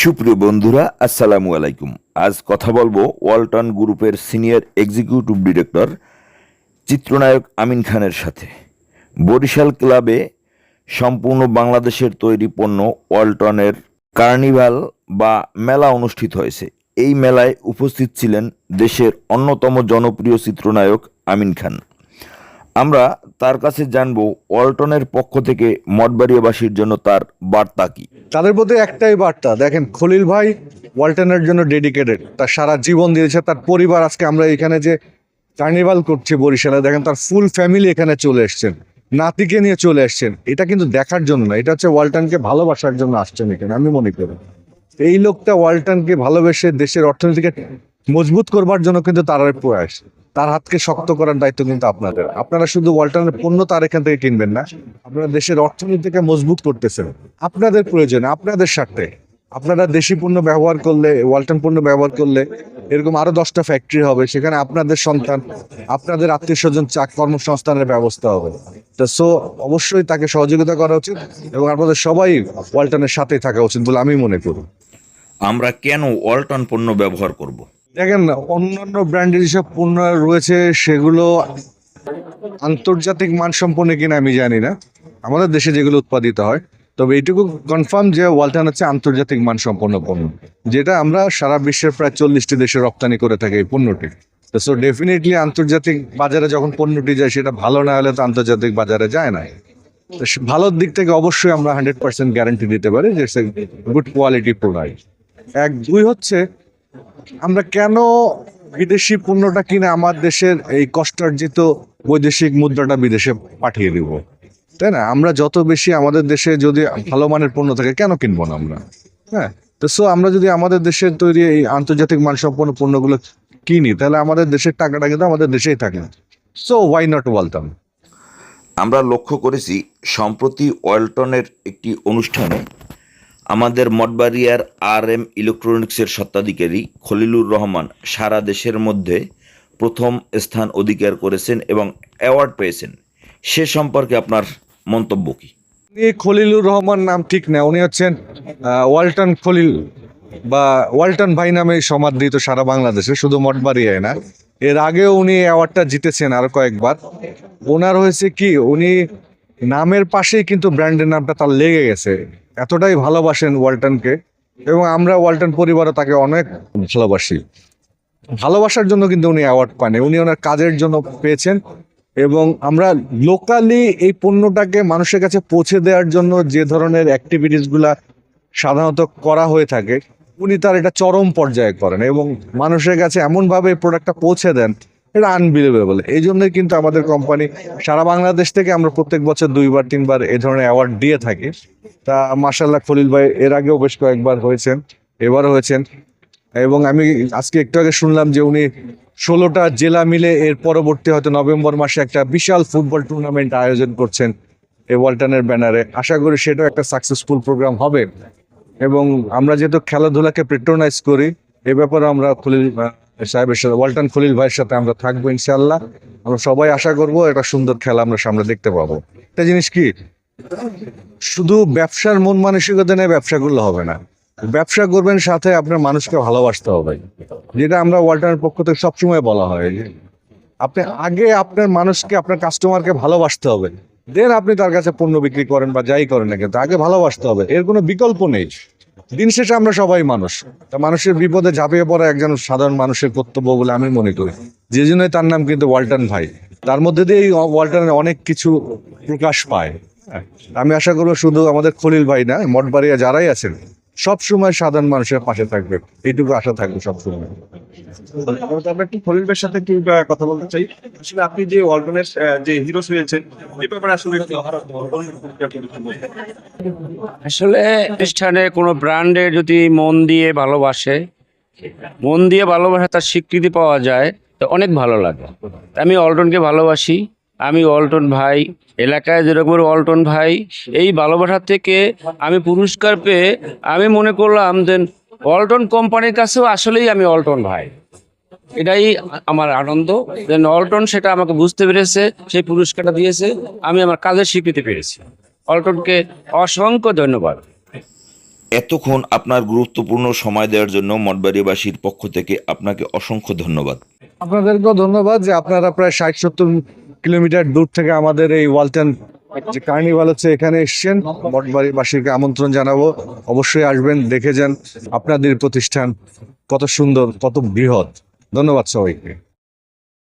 সুপ্রিয় বন্ধুরা, আসসালামু আলাইকুম। আজ কথা বলব ওয়ালটন গ্রুপের সিনিয়র এক্সিকিউটিভ ডিরেক্টর চিত্রনায়ক আমিন খানের সাথে। বরিশাল ক্লাবে সম্পূর্ণ বাংলাদেশের তৈরি পণ্য ওয়ালটনের কার্নিভাল বা মেলা অনুষ্ঠিত হয়েছে। এই মেলায় উপস্থিত ছিলেন দেশের অন্যতম জনপ্রিয় চিত্রনায়ক আমিন খান। আমরা তার কাছে জানব ওয়ালটনের পক্ষ থেকে মঠবাড়িয়াবাসীর জন্য তার বার্তা কি। তাদের প্রতি একটাই বার্তা, দেখেন খলিল ভাই ওয়ালটনের জন্য ডেডিকেটেড তার সারা জীবন দিয়েছে, তার পরিবার আজকে আমরা এখানে যে কার্নিভাল করছি বরিশালে, দেখেন তার ফুল ফ্যামিলি এখানে চলে এসছেন, নাতিকে নিয়ে চলে এসছেন, এটা কিন্তু দেখার জন্য না, এটা হচ্ছে ওয়ালটনকে ভালোবাসার জন্য আসছেন এখানে, আমি মনে করি। এই লোকটা ওয়ালটনকে ভালোবেসে দেশের অর্থনীতিকে মজবুত করবার জন্য কিন্তু তার প্রয়াস। তার হাতকে শক্ত করার দায়িত্ব কিন্তু আপনাদের। আপনারা শুধু ওয়ালটনের পণ্য তার এখান থেকে কিনবেন না, আপনারা দেশের অর্থনীতিকে মজবুত করতেছেন। আপনাদের প্রয়োজনে, আপনাদের স্বার্থে। আপনারা দেশি পণ্য ব্যবহার করলে, ওয়ালটন পণ্য ব্যবহার করলে এরকম আরও দশটা ফ্যাক্টরি হবে, সেখানে আপনাদের সন্তান, আপনাদের আত্মীয় স্বজন চাক কর্মসংস্থানের ব্যবস্থা হবে। তা সো অবশ্যই তাকে সহযোগিতা করা উচিত এবং আপনাদের সবাই ওয়ালটনের সাথেই থাকা উচিত বলে আমি মনে করি। আমরা কেন ওয়ালটন পণ্য ব্যবহার করব। দেখেন, অন্যান্য ব্র্যান্ডের যেসব পণ্য রয়েছে, সেগুলো আন্তর্জাতিক মানসম্পন্ন কিনা আমি জানি না। আমাদের দেশে যেগুলো উৎপাদিত হয়। তবে এইটুকু কনফার্ম যে ওয়ালটন হচ্ছে আন্তর্জাতিক মানসম্পন্ন পণ্য, যেটা আমরা সারা বিশ্বের প্রায় চল্লিশটি দেশে রপ্তানি করে থাকি এই পণ্যটি। সো ডেফিনেটলি আন্তর্জাতিক বাজারে যখন পণ্যটি যায়, সেটা ভালো না হলে তো আন্তর্জাতিক বাজারে যায় না। তো ভালোর দিক থেকে অবশ্যই আমরা হান্ড্রেড পার্সেন্ট গ্যারান্টি দিতে পারি যে গুড কোয়ালিটি প্রোডাক্ট এক দুই হচ্ছে আমরা কেন বিদেশি পণ্যটা কিনে আমার দেশের এই কষ্টার্জিত বৈদেশিক মুদ্রাটা বিদেশে পাঠিয়ে দিব? তাই না? আমরা যত বেশি আমাদের দেশে যদি ভালো মানের পণ্য থাকে, কেন কিনবো না আমরা? হ্যাঁ? তো সো আমরা যদি আমাদের দেশের তৈরি এই আন্তর্জাতিক মানসম্পন্ন পণ্যগুলো কিনি, তাহলে আমাদের দেশের টাকাটা কিন্তু আমাদের দেশেই থাকে। সো ওয়াই নট ওয়ালটন আমরা লক্ষ্য করেছি, সম্প্রতি ওয়ালটনের একটি অনুষ্ঠানে আমাদের মঠবাড়িয়ার আর এম ইলেকট্রনিক্সের স্বত্বাধিকারী খলিলুর রহমান সারা দেশের মধ্যে প্রথম স্থান অধিকার করেছেন এবং অ্যাওয়ার্ড পেয়েছেন। সে সম্পর্কে আপনার মন্তব্য কী? খলিলুর রহমান নাম ঠিক না, উনি হচ্ছেন ওয়ালটন খলিল বা ওয়ালটন ভাই নামে সমাদৃত সারা বাংলাদেশে, শুধু মঠবাড়িয়ায় না। এর আগেও উনি অ্যাওয়ার্ডটা জিতেছেন আরও কয়েকবার। ওনার হয়েছে কি, উনি নামের পাশেই কিন্তু ব্র্যান্ডের নামটা তার লেগে গেছে। এতটাই ভালোবাসেন ওয়ালটনকে এবং আমরা ওয়ালটন পরিবারও তাকে অনেক ভালোবাসি। ভালোবাসার জন্য কিন্তু উনি অ্যাওয়ার্ড পাননি উনি ওনার কাজের জন্য পেয়েছেন এবং আমরা লোকালি এই পণ্যটাকে মানুষের কাছে পৌঁছে দেওয়ার জন্য যে ধরনের অ্যাক্টিভিটিসগুলা সাধারণত করা হয়ে থাকে, উনি তার এটা চরম পর্যায়ে করেন এবং মানুষের কাছে এমনভাবে এই প্রোডাক্টটা পৌঁছে দেন এটা আনবিলিভেবল এই জন্যই কিন্তু আমাদের কোম্পানি সারা বাংলাদেশ থেকে আমরা প্রত্যেক বছর দুইবার তিনবার এ ধরনের অ্যাওয়ার্ড দিয়ে থাকি। তা মার্শাল্লাহ খলিল ভাই এর আগেও বেশ কয়েকবার হয়েছেন এবারও হয়েছেন। এবং আমি আজকে একটু আগে শুনলাম যে উনি ষোলোটা জেলা মিলে এর পরবর্তী হয়তো নভেম্বর মাসে একটা বিশাল ফুটবল টুর্নামেন্ট আয়োজন করছেন এই ওয়ালটনের ব্যানারে আশা করি সেটাও একটা সাকসেসফুল প্রোগ্রাম হবে। এবং আমরা যেহেতু খেলাধুলাকে পেট্রোনাইজ করি এ ব্যাপারে আমরা আহ, সাহেবের সাথে, ওয়ালটন খলিল ভাইয়ের সাথে আমরা থাকব ইনশাল্লাহ আমরা সবাই আশা করব একটা সুন্দর খেলা আমরা সামনে দেখতে পাবো। একটা জিনিস কি? শুধু ব্যবসার মন মানসিকতা নিয়ে ব্যবসা করলে হবে না। ব্যবসা করবেন সাথে আপনার মানুষকে ভালোবাসতে হবে। যেটা আমরা ওয়ালটনের পক্ষ থেকে সবসময় বলা হয়। আপনি আগে আপনার মানুষকে, আপনার কাস্টমারকে ভালোবাসতে হবে। দেন আপনি তার কাছে পণ্য বিক্রি করেন বা যাই করেন না কিন্তু আগে ভালোবাসতে হবে। এর কোনো বিকল্প নেই। দিন শেষে আমরা সবাই মানুষ। তা মানুষের বিপদে ঝাঁপিয়ে পড়া একজন সাধারণ মানুষের কর্তব্য বলে আমি মনে করি। যে জন্যই তার নাম কিন্তু ওয়াল্টন ভাই। তার মধ্যে দিয়ে এই ওয়ালটনের অনেক কিছু প্রকাশ পায়। আমি আশা করব শুধু আমাদের খলিল ভাই না, মঠবাড়িয়া যারাই আছেন সব সময় সাধারণ মানুষের পাশে থাকবে। এইটুকু আশা থাকবে সবসময়। আমরা একটু খলিলের সাথে একটু কথা বলতে চাই। আসলে আপনি যে ওয়ালটনের যে হিরো হয়েছেন এই ব্যাপারে আসলে আসলে প্রতিষ্ঠানে কোনো ব্র্যান্ডে যদি মন দিয়ে ভালোবাসে মন দিয়ে ভালোবাসা তার স্বীকৃতি পাওয়া যায় তো অনেক ভালো লাগে। আমি অল্টনকে ভালোবাসি। আমি অল্টন ভাই এলাকায় যেরকম অল্টন ভাই এই ভালোবাসার থেকে আমি পুরস্কার পেয়ে আমি মনে করলাম যে অল্টন কোম্পানির কাছেও আসলেই আমি অল্টন ভাই। এটাই আমার আনন্দ দেন অল্টন সেটা আমাকে বুঝতে পেরেছে সেই পুরস্কারটা দিয়েছে আমি আমার কাজের স্বীকৃতি পেয়েছি। অল্টনকে অসংখ্য ধন্যবাদ। এতক্ষণ আপনার গুরুত্বপূর্ণ সময় দেওয়ার জন্য মঠবাড়িবাসীর পক্ষ থেকে আপনাকে অসংখ্য ধন্যবাদ। আপনাদেরকেও ধন্যবাদ যে আপনারা প্রায় ষাট সত্তর কিলোমিটার দূর থেকে আমাদের এই ওয়ালটন যে কার্নিভাল হচ্ছে, এখানে এসছেন। মঠবাড়িবাসীকে আমন্ত্রণ জানাব। অবশ্যই আসবেন, দেখে যান। আপনাদের প্রতিষ্ঠান কত সুন্দর, কত বৃহৎ। ধন্যবাদ সবাইকে।